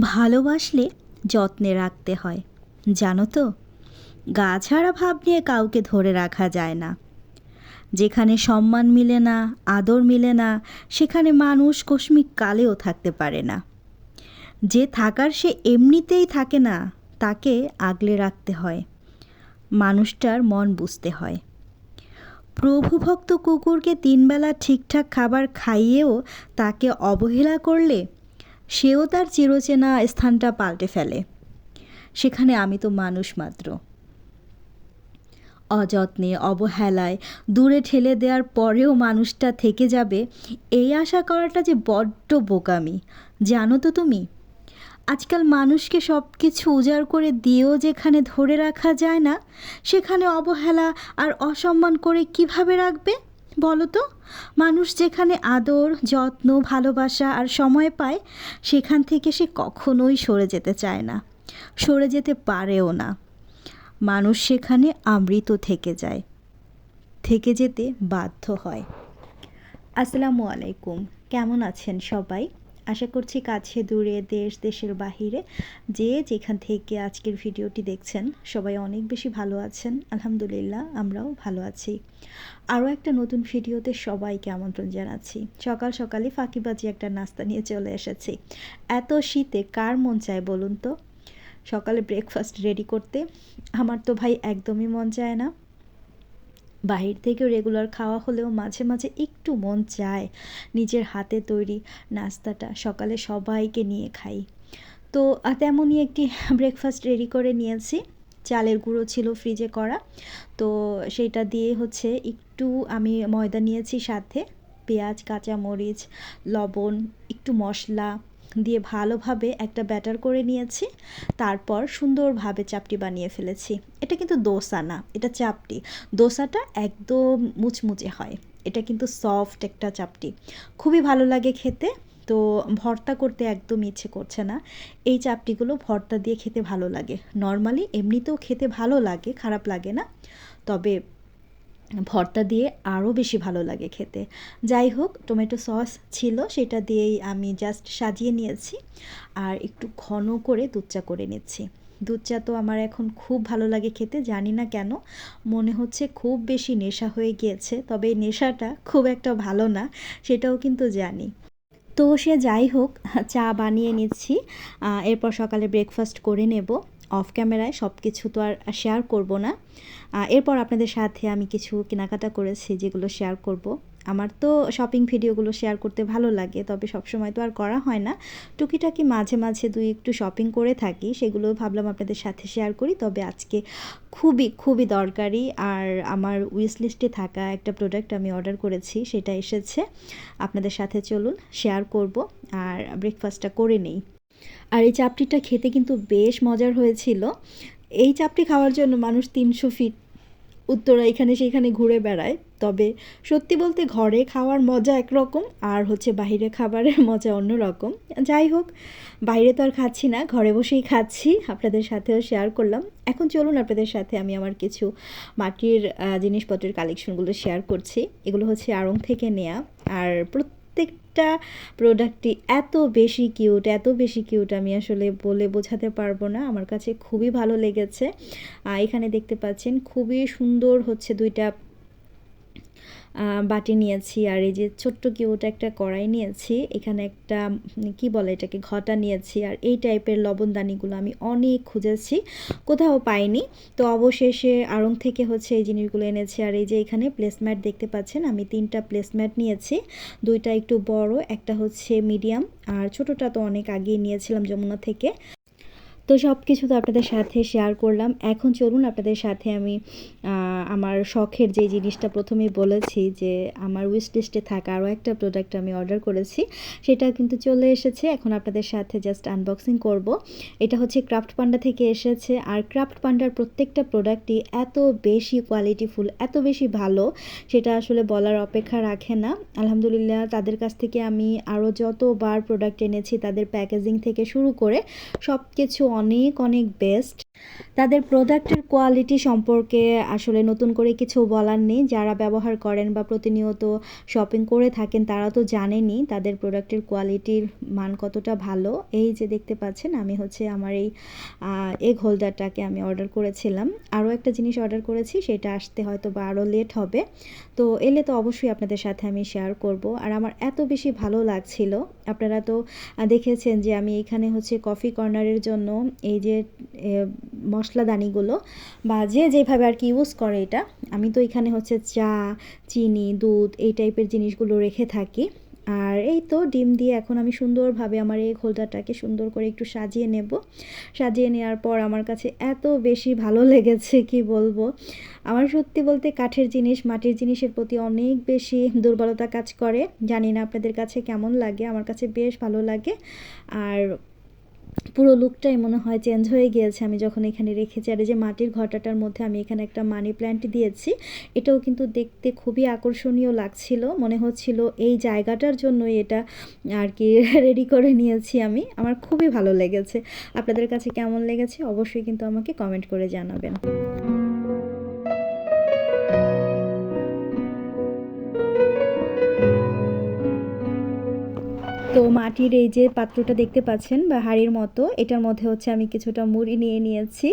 ভালোবাসলে যত্নে রাখতে হয়। জানো তো, গা ছাড়া ভাব নিয়ে কাউকে ধরে রাখা যায় না। যেখানে সম্মান মিলে না, আদর মিলে না, সেখানে মানুষ কস্মিক কালেও থাকতে পারে না। যে থাকার সে এমনিতেই থাকে না, তাকে আগলে রাখতে হয়। মানুষটার মন বুঝতে হয়। প্রভুভক্ত কুকুরকে তিনবেলা ঠিকঠাক খাবার খাইয়েও তাকে অবহেলা করলে সেও তার চিরচেনা স্থানটা পাল্টে ফেলে। সেখানে আমি তো মানুষ মাত্র। অযত্নে, অবহেলায়, দূরে ঠেলে দেওয়ার পরেও মানুষটা থেকে যাবে, এই আশা করাটা যে বড্ড বোকামি। জানো তো তুমি? আজকাল মানুষকে সব কিছু উজাড় করে দিয়েও যেখানে ধরে রাখা যায় না, সেখানে অবহেলা আর অসম্মান করে কীভাবে রাখবে? বলো তো মানুষ যেখানে আদর, যত্ন, ভালোবাসা আর সময় পায়, সেখান থেকে সে কখনোই সরে যেতে চায় না, সরে যেতে পারেও না। মানুষ সেখানে আমৃত থেকে যায়, থেকে যেতে বাধ্য হয়। আসসালামু আলাইকুম, কেমন আছেন সবাই? আশা করছি কাছে দূরে দেশ, দেশের বাহিরে যে যেখান থেকে আজকের ভিডিওটি দেখছেন, সবাই অনেক বেশি ভালো আছেন। আলহামদুলিল্লাহ, আমরাও ভালো আছি। আরও একটা নতুন ভিডিওতে সবাইকে আমন্ত্রণ জানাচ্ছি। সকাল সকালে ফাঁকিবাজি একটা নাস্তা নিয়ে চলে এসেছি। এত শীতে কার মন চায় বলুন তো? সকালে ব্রেকফাস্ট রেডি করতে। আমার তো ভাই একদমই মন চায় না। বাহির থেকে রেগুলার খাওয়া হলেও মাঝে মাঝে একটু মন চায় নিজের হাতে তৈরি নাস্তাটা। সকালে সবাইকে নিয়ে খাই। তো তেমনই একটি ব্রেকফাস্ট রেডি করে নিয়েছি। চালের গুঁড়ো ছিল ফ্রিজে করা। তো, সেটা দিয়ে হচ্ছে একটু আমি ময়দা নিয়েছি সাথে। পেঁয়াজ, কাঁচামরিচ, লবণ, একটু মশলা দিয়ে ভালোভাবে একটা ব্যাটার করে নিয়েছি, তারপর সুন্দরভাবে চাপটি বানিয়ে ফেলেছি। এটা কিন্তু দোসা না, এটা চাপটি। দোসাটা একদম মুচমুচে হয়। এটা কিন্তু সফট একটা চাপটি। খুবই ভালো লাগে খেতে, তো ভর্তা করতে একদম ইচ্ছে করছে না। এই চাপটিগুলো ভর্তা দিয়ে খেতে ভালো লাগে। নর্মালি এমনিতেও খেতে ভালো লাগে, খারাপ লাগে না। তবে ভর্তা দিয়ে আরও বেশি ভালো লাগে খেতে। যাই হোক টমেটো সস ছিল, সেটা দিয়েই আমি জাস্ট সাজিয়ে নিয়েছি। আর একটু ঘন করে দুধ চা করে নিচ্ছি। দুধ চা তো আমার এখন খুব ভালো লাগে খেতে, জানি না কেন। মনে হচ্ছে খুব বেশি নেশা হয়ে গিয়েছে, তবে নেশাটা খুব একটা ভালো না, সেটাও কিন্তু জানি। তো সে যাই হোক, চা বানিয়ে নিচ্ছি। এরপর সকালে ব্রেকফাস্ট করে নেব। অফ ক্যামেরায় সব কিছু তো আর শেয়ার করব না। এরপর আপনাদের সাথে আমি কিছু কেনাকাটা করেছি যেগুলো শেয়ার করব। আমার তো শপিং ভিডিওগুলো শেয়ার করতে ভালো লাগে, তবে সবসময় তো আর করা হয় না। টুকিটাকি মাঝে মাঝে দুই একটু শপিং করে থাকি, সেগুলো ভাবলাম আপনাদের সাথে শেয়ার করি, তবে আজকে খুবই খুবই দরকারি। আর আমার উইস লিস্টে থাকা একটা প্রোডাক্ট আমি অর্ডার করেছি, সেটা এসেছে। আপনাদের সাথে চলুন শেয়ার করব, আর ব্রেকফাস্টটা করে নেই। আর এই চাপটিটা খেতে কিন্তু বেশ মজার হয়েছিল। এই চাপটি খাওয়ার জন্য মানুষ তিনশো ফিট উত্তরা এখানে সেখানে ঘুরে বেড়ায়। তবে সত্যি বলতে ঘরে খাওয়ার মজা একরকম আর হচ্ছে বাহিরে খাবারের মজা অন্য রকম যাই হোক, বাইরে তো আর খাচ্ছি না, ঘরে বসেই খাচ্ছি। আপনাদের সাথেও শেয়ার করলাম। এখন চলুন আপনাদের সাথে আমি আমার কিছু মাটির জিনিসপত্রের কালেকশনগুলো শেয়ার করছি। এগুলো হচ্ছে আড়ং থেকে নেয়া। আর প্রত্যেকটা প্রোডাক্টটি এত বেশি কিউট এত বেশি কিউট আমি আসলে বলে বোঝাতে পারব না। আমার কাছে খুবই ভালো লেগেছে। এখানে দেখতে পাচ্ছেন খুবই সুন্দর হচ্ছে দুইটা বাটি নিয়েছি আর এই যে ছোট্ট কিউট একটা কড়াই নিয়েছি, এখানে একটা কি বলে এটাকে, ঘটা নিয়েছি আর এই টাইপের লবণদানিগুলো আমি অনেক খুঁজেছি, কোথাও পাইনি। তো অবশেষে আড়ং থেকে হচ্ছে এই জিনিসগুলো এনেছি আর এই যে এখানে প্লেসম্যাট দেখতে পাচ্ছেন, আমি তিনটা প্লেসম্যাট নিয়েছি, দুইটা একটু বড়, একটা হচ্ছে মিডিয়াম আর ছোটোটা তো অনেক আগেই নিয়েছিলাম যমুনা থেকে। তো সব কিছু তো আপনাদের সাথে শেয়ার করলাম। এখন চলুন আপনাদের সাথে আমি আমার শখের যে জিনিসটা প্রথমেই বলেছি যে আমার উইশ লিস্টে থাকা আরও একটা প্রোডাক্ট আমি অর্ডার করেছি, সেটা কিন্তু চলে এসেছে। এখন আপনাদের সাথে জাস্ট আনবক্সিং করব। এটা হচ্ছে ক্রাফট পান্ডা থেকে এসেছে। আর ক্রাফট পান্ডার প্রত্যেকটা প্রোডাক্টই এত বেশি কোয়ালিটিফুল এত বেশি ভালো, সেটা আসলে বলার অপেক্ষা রাখে না। আলহামদুলিল্লাহ, তাদের কাছ থেকে আমি আরও যতবার প্রোডাক্ট এনেছি, তাদের প্যাকেজিং থেকে শুরু করে সব কিছু অনেক অনেক বেস্ট তাদের প্রোডাক্টের কোয়ালিটি সম্পর্কে আসলে নতুন করে কিছু বলার নেই। যারা ব্যবহার করেন বা প্রতিনিয়ত শপিং করে থাকেন, তারা তো জানেনই তাদের প্রোডাক্টের কোয়ালিটির মান কতটা ভালো। এই যে দেখতে পাচ্ছেন, আমি হচ্ছে আমার এই এগ হোল্ডারটাকে আমি অর্ডার করেছিলাম। আরও একটা জিনিস অর্ডার করেছি, সেটা আসতে হয়তো বা আরও লেট হবে। তো এলে তো অবশ্যই আপনাদের সাথে আমি শেয়ার করব। আর আমার এত বেশি ভালো লাগছিল, আপনারা তো দেখেছেন যে আমি এখানে হচ্ছে কফি কর্নারের জন্য এই যে মশলাদানিগুলো বা যে যেভাবে আর কি ইউজ করে এটা, আমি তো এখানে হচ্ছে চা, চিনি, দুধ এই টাইপের জিনিসগুলো রেখে থাকি। আর এই তো ডিম দিয়ে এখন আমি সুন্দরভাবে আমার এই হোল্ডারটাকে সুন্দর করে একটু সাজিয়ে নেব। সাজিয়ে নেওয়ার পর আমার কাছে এত বেশি ভালো লেগেছে, কি বলব? আমার সত্যি বলতে কাঠের জিনিস, মাটির জিনিসের প্রতি অনেক বেশি দুর্বলতা কাজ করে। জানি না আপনাদের কাছে কেমন লাগে, আমার কাছে বেশ ভালো লাগে। আর পুরো লুকটাই মনে হয় চেঞ্জ হয়ে গিয়েছে। আমি যখন এখানে রেখেছি, আর এই যে মাটির ঘটাটার মধ্যে আমি এখানে একটা মানি প্ল্যান্ট দিয়েছি, এটাও কিন্তু দেখতে খুবই আকর্ষণীয় লাগছিল। মনে হচ্ছিল এই জায়গাটার জন্যই এটা আর কি রেডি করে নিয়েছি আমি। আমার খুবই ভালো লেগেছে। আপনাদের কাছে কেমন লেগেছে? অবশ্যই কিন্তু আমাকে কমেন্ট করে জানাবেন। তো মাটির এই যে পাত্রটা দেখতে পাচ্ছেন বা হাড়ির মতো, এটার মধ্যে হচ্ছে আমি কিছুটা মুড়ি নিয়ে নিয়েছি।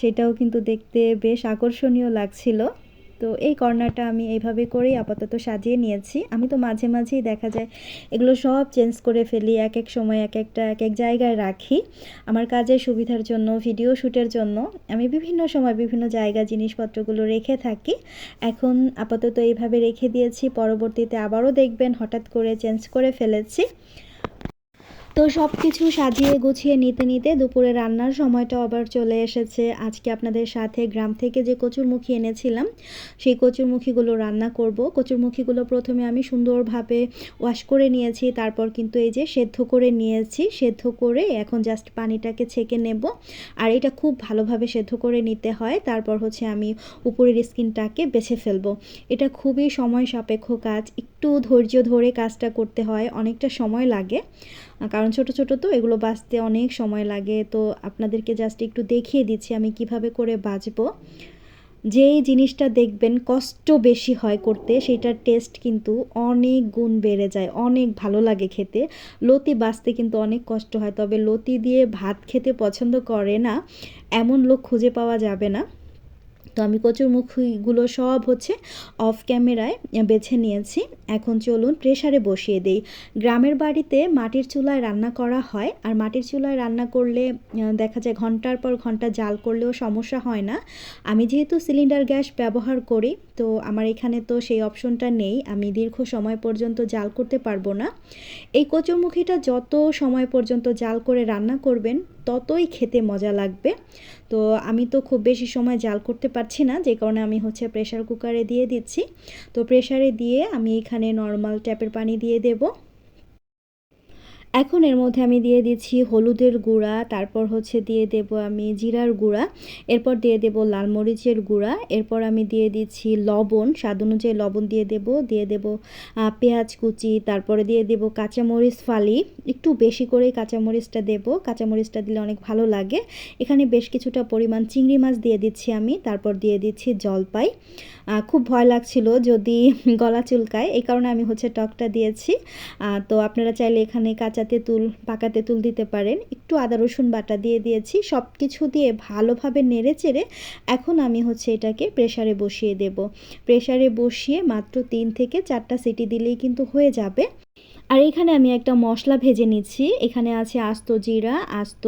সেটাও কিন্তু দেখতে বেশ আকর্ষণীয় লাগছিল। তো এই কর্নারটা আমি এইভাবে করেই আপাতত সাজিয়ে নিয়েছি। আমি তো মাঝে মাঝেই দেখা যায় এগুলো সব চেঞ্জ করে ফেলি, এক এক সময় এক একটা, এক এক জায়গায় রাখি আমার কাজের সুবিধার জন্য, ভিডিও শ্যুটের জন্য। আমি বিভিন্ন সময় বিভিন্ন জায়গা জিনিসপত্রগুলো রেখে থাকি। এখন আপাতত এইভাবে রেখে দিয়েছি, পরবর্তীতে আবারও দেখবেন হঠাৎ করে চেঞ্জ করে ফেলেছি। তো সব কিছু সাজিয়ে গুছিয়ে নিতে নিতে দুপুরে রান্নার সময়টা আবার চলে এসেছে। আজকে আপনাদের সাথে গ্রাম থেকে যে কচুরমুখী এনেছিলাম, সেই কচুরমুখীগুলো রান্না করব। কচুরমুখীগুলো প্রথমে আমি সুন্দরভাবে ওয়াশ করে নিয়েছি, তারপর কিন্তু এই যে সেদ্ধ করে নিয়েছি। সেদ্ধ করে এখন জাস্ট পানিটাকে ছেঁকে নেব। আর এটা খুব ভালোভাবে সেদ্ধ করে নিতে হয়, তারপর হচ্ছে আমি উপরের স্কিনটাকে বেছে ফেলব। এটা খুবই সময় সাপেক্ষ কাজ একটু ধৈর্য ধরে কাজটা করতে হয়, অনেকটা সময় লাগে। কারণ ছোট ছোট তো এগুলো বাঁচতে অনেক সময় লাগে। তো আপনাদেরকে জাস্ট একটু দেখিয়ে দিচ্ছি আমি কীভাবে করে বাঁচবো। যেই জিনিসটা দেখবেন কষ্ট বেশি হয় করতে, সেটার টেস্ট কিন্তু অনেক গুণ বেড়ে যায়, অনেক ভালো লাগে খেতে। লতি বাঁচতে কিন্তু অনেক কষ্ট হয়, তবে লতি দিয়ে ভাত খেতে পছন্দ করে না, এমন লোক খুঁজে পাওয়া যাবে না। তো আমি কচুরমুখীগুলো সব হচ্ছে অফ ক্যামেরায় বেছে নিয়েছি। এখন চলুন প্রেশারে বসিয়ে দেই। গ্রামের বাড়িতে মাটির চুলায় রান্না করা হয় আর মাটির চুলায় রান্না করলে দেখা যায় ঘণ্টার পর ঘণ্টা জাল করলেও সমস্যা হয় না। আমি যেহেতু সিলিন্ডার গ্যাস ব্যবহার করি, তো আমার এখানে তো সেই অপশনটা নেই। আমি দীর্ঘ সময় পর্যন্ত জাল করতে পারব না। এই কচুরমুখীটা যত সময় পর্যন্ত জাল করে রান্না করবেন ততই খেতে মজা লাগবে। তো আমি তো খুব বেশি সময় জাল করতে পারছি না, যে কারণে আমি হচ্ছে প্রেশার কুকারে দিয়ে দিচ্ছি। তো প্রেশারে দিয়ে আমি এখানে নর্মাল ট্যাপের পানি দিয়ে দেবো। এখন এর মধ্যে আমি দিয়ে দিচ্ছি হলুদের গুঁড়া, তারপর হচ্ছে দিয়ে দেব আমি জিরার গুঁড়া, এরপর দিয়ে দেব লাল মরিচের গুঁড়া, এরপর আমি দিয়ে দিচ্ছি লবণ, স্বাদ অনুযায়ী লবণ দিয়ে দেব দিয়ে দেব পেঁয়াজ কুচি, তারপরে দিয়ে দেব কাঁচামরিচ ফালি, একটু বেশি করেই কাঁচামরিচটা দেব, কাঁচামরিচটা দিলে অনেক ভালো লাগে। এখানে বেশ কিছুটা পরিমাণ চিংড়ি মাছ দিয়ে দিচ্ছি আমি, তারপর দিয়ে দিচ্ছি জলপাই। খুব ভয় লাগছিল যদি গলা চুলকায়, এই কারণে আমি হচ্ছে টকটা দিয়েছি। তো আপনারা চাইলে এখানে কাঁচা তেঁতুল পাকা তেঁতুল দিতে পারেন। একটু আদা, রসুন বাটা দিয়ে দিয়েছি। সব কিছু দিয়ে ভালোভাবে নেড়ে চেড়ে এখন আমি হচ্ছে এটাকে প্রেশারে বসিয়ে দেব। প্রেশারে বসিয়ে মাত্র তিন থেকে চারটা সিটি দিলেই কিন্তু হয়ে যাবে। আর এখানে আমি একটা মশলা ভেজে নিচ্ছি। এখানে আছে আস্ত জিরা, আস্ত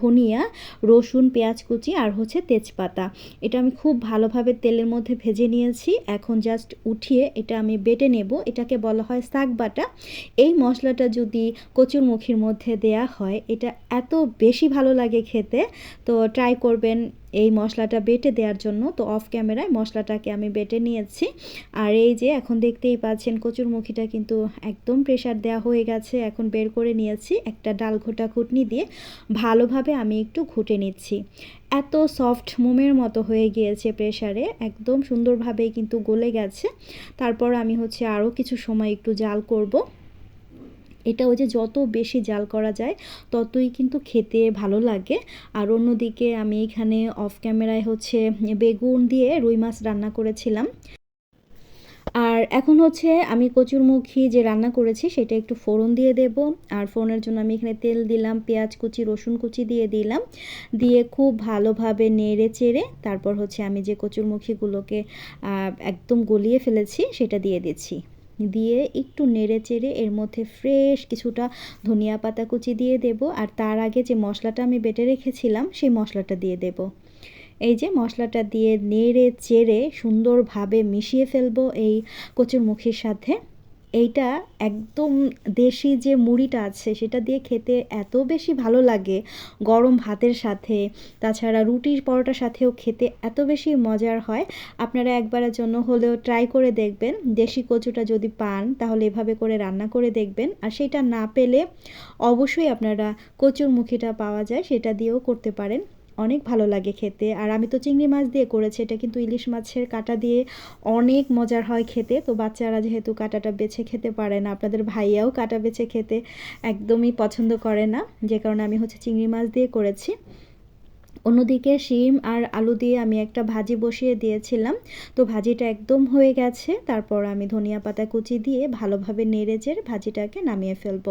ধনিয়া, রসুন, পেঁয়াজ কুচি আর হচ্ছে তেজপাতা। এটা আমি খুব ভালোভাবে তেলের মধ্যে ভেজে নিয়েছি। এখন জাস্ট উঠিয়ে এটা আমি বেটে নেব। এটাকে বলা হয় শাক বাটা। এই মশলাটা যদি কচুর কচুরমুখির মধ্যে দেয়া হয়, এটা এত বেশি ভালো লাগে খেতে। তো ট্রাই করবেন। এই মশলাটা বেটে দেওয়ার জন্য, তো অফ ক্যামেরায় মশলাটাকে আমি বেটে নিয়েছি। আর এই যে এখন দেখতেই পাচ্ছেন কচুরমুখিটা কিন্তু একদম প্রেশার দেওয়া হয়ে গেছে, এখন বের করে নিয়েছি একটা ডাল ঘোটা ঘুটনি দিয়ে। ভালোভাবে আমি একটু ঘুটে নিচ্ছি। এত সফট মোমের মতো হয়ে গিয়েছে প্রেশারে একদম সুন্দরভাবেই কিন্তু গলে গেছে। তারপর আমি হচ্ছে আরও কিছু সময় একটু জাল করব। এটা ওই যে যত বেশি জাল করা যায়, ততই কিন্তু খেতে ভালো লাগে। আর অন্যদিকে আমি এখানে অফ ক্যামেরায় হচ্ছে বেগুন দিয়ে রুই মাছ রান্না করেছিলাম। আর এখন হচ্ছে আমি কচুরমুখী যে রান্না করেছি, সেটা একটু ফোড়ন দিয়ে দেব। আর ফোড়নের জন্য আমি এখানে তেল দিলাম, পেঁয়াজ কুচি, রসুন কুচি দিয়ে দিলাম। দিয়ে খুব ভালোভাবে নেড়ে চেড়ে তারপর হচ্ছে আমি যে কচুরমুখীগুলোকে একদম গলিয়ে ফেলেছি, সেটা দিয়ে দিচ্ছি। দিয়ে একটু নেড়ে চেড়ে এর মধ্যে ফ্রেশ কিছুটা ধনিয়া পাতা কুচি দিয়ে দেব। আর তার আগে যে মশলাটা আমি বেটে রেখেছিলাম, সেই মশলাটা দিয়ে দেব। এই যে মশলাটা দিয়ে নেড়ে চেড়ে সুন্দরভাবে মিশিয়ে ফেলব এই কচুর মুখের সাথে। এইটা একদম দেশি যে মুড়িটা আছে, সেটা দিয়ে খেতে এত বেশি ভালো লাগে গরম ভাতের সাথে। তাছাড়া রুটির পরোটার সাথেও খেতে এত বেশি মজার হয়। আপনারা একবারের জন্য হলেও ট্রাই করে দেখবেন। দেশি কচুটা যদি পান, তাহলে এভাবে করে রান্না করে দেখবেন। আর সেটা না পেলে অবশ্যই আপনারা কচুর মুখিটা পাওয়া যায়, সেটা দিয়েও করতে পারেন। অনেক ভালো লাগে খেতে। আর আমি তো চিংড়ি মাছ দিয়ে করেছি, এটা কিন্তু ইলিশ মাছের কাটা দিয়ে অনেক মজার হয় খেতে। তো বাচ্চারা যেহেতু কাটাটা বেছে খেতে পারে না, আপনাদের ভাইয়াও কাটা বেছে খেতে একদমই পছন্দ করে না। যে কারণে আমি হচ্ছে চিংড়ি মাছ দিয়ে করেছি। অন্যদিকে শিম আর আলু দিয়ে আমি একটা ভাজি বসিয়ে দিয়েছিলাম। তো ভাজিটা একদম হয়ে গেছে। তারপর আমি ধনিয়া পাতা কুচি দিয়ে ভালোভাবে নেড়ে ভাজিটাকে নামিয়ে ফেলব।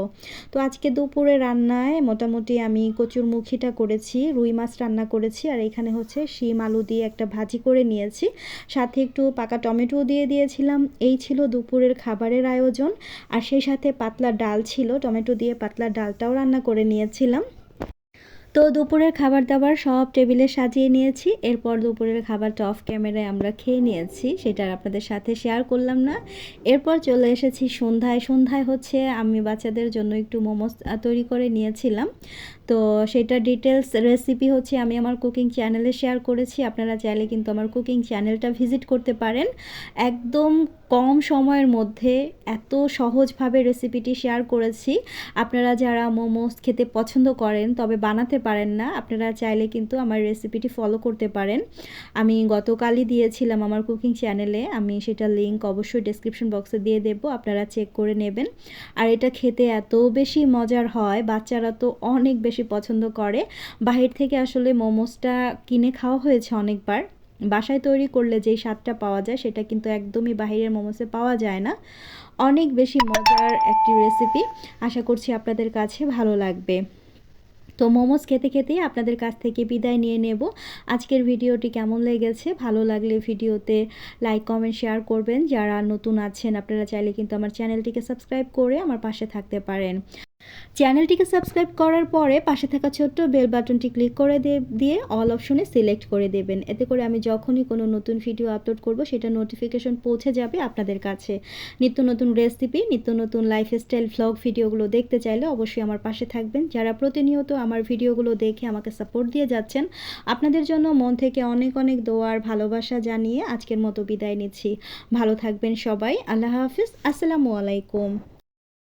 তো আজকে দুপুরে রান্নায় মোটামুটি আমি কচুর মুখিটা করেছি, রুই মাছ রান্না করেছি আর এখানে হচ্ছে শিম আলু দিয়ে একটা ভাজি করে নিয়েছি। সাথে একটু পাকা টমেটো দিয়ে দিয়েছিলাম। এই ছিল দুপুরের খাবারের আয়োজন। আর সেই সাথে পাতলা ডাল ছিল, টমেটো দিয়ে পাতলা ডালটাও রান্না করে নিয়েছিলাম। তো দুপুরের খাবার দাবার সব টেবিলে সাজিয়ে নিয়েছি। এরপর দুপুরের খাবারটা অফ ক্যামেরায় আমরা খেয়ে নিয়েছি। সেটা আপনাদের সাথে শেয়ার করলাম না। এরপর চলে এসেছি সন্ধ্যায়। সন্ধ্যায় হচ্ছে আমি বাচ্চাদের জন্য একটু মোমোস তৈরি করে নিয়েছিলাম। তো সেটা ডিটেলস রেসিপি হচ্ছে আমি আমার কুকিং চ্যানেলে শেয়ার করেছি। আপনারা চাইলে কিন্তু আমার কুকিং চ্যানেলটা ভিজিট করতে পারেন। একদম কম সময়ের মধ্যে এত সহজভাবে রেসিপিটি শেয়ার করেছি। আপনারা যারা মোমোস খেতে পছন্দ করেন, তবে বানাতে পারেন না, আপনারা চাইলে কিন্তু আমার রেসিপিটি ফলো করতে পারেন। আমি গতকালই দিয়েছিলাম আমার কুকিং চ্যানেলে আমি সেটা লিঙ্ক অবশ্যই ডেসক্রিপশন বক্সে দিয়ে দেবো, আপনারা চেক করে নেবেন। আর এটা খেতে এত বেশি মজার হয়, বাচ্চারা তো অনেক বেশি পছন্দ করে। বাহির থেকে আসলে মোমোসটা কিনে খাওয়া হয়েছে অনেকবার। বাসায় তৈরি করলে যেই স্বাদটা পাওয়া যায় সেটা কিন্তু একদমই বাহিরের মোমোসে পাওয়া যায় না। অনেক বেশি মজার একটি রেসিপি আশা করছি আপনাদের কাছে ভালো লাগবে। তো মোমোস খেতে খেতেই আপনাদের কাছ থেকে বিদায় নিয়ে নেব। আজকের ভিডিওটি কেমন লেগেছে? ভালো লাগলে ভিডিওতে লাইক কমেন্ট শেয়ার করবেন। যারা নতুন আছেন, আপনারা চাইলে কিন্তু আমার চ্যানেলটিকে সাবস্ক্রাইব করে আমার পাশে থাকতে পারেন। চ্যানেলটিকে সাবস্ক্রাইব করার পরে পাশে থাকা ছোট্ট বেল বাটনটি ক্লিক করে দিয়ে অল অপশনে সিলেক্ট করে দেবেন। এতে করে আমি যখনই কোনো নতুন ভিডিও আপলোড করব, সেটা নোটিফিকেশন পৌঁছে যাবে আপনাদের কাছে। নিত্য নতুন রেসিপি, নিত্য নতুন লাইফস্টাইল ভ্লগ ভিডিওগুলো দেখতে চাইলে অবশ্যই আমার পাশে থাকবেন। যারা প্রতিনিয়ত আমার ভিডিওগুলো দেখে আমাকে সাপোর্ট দিয়ে যাচ্ছেন, আপনাদের জন্য মন থেকে অনেক অনেক দোয়ার ভালোবাসা জানিয়ে আজকের মতো বিদায় নিচ্ছি। ভালো থাকবেন সবাই। আল্লাহ হাফিজ। আসসালামু আলাইকুম।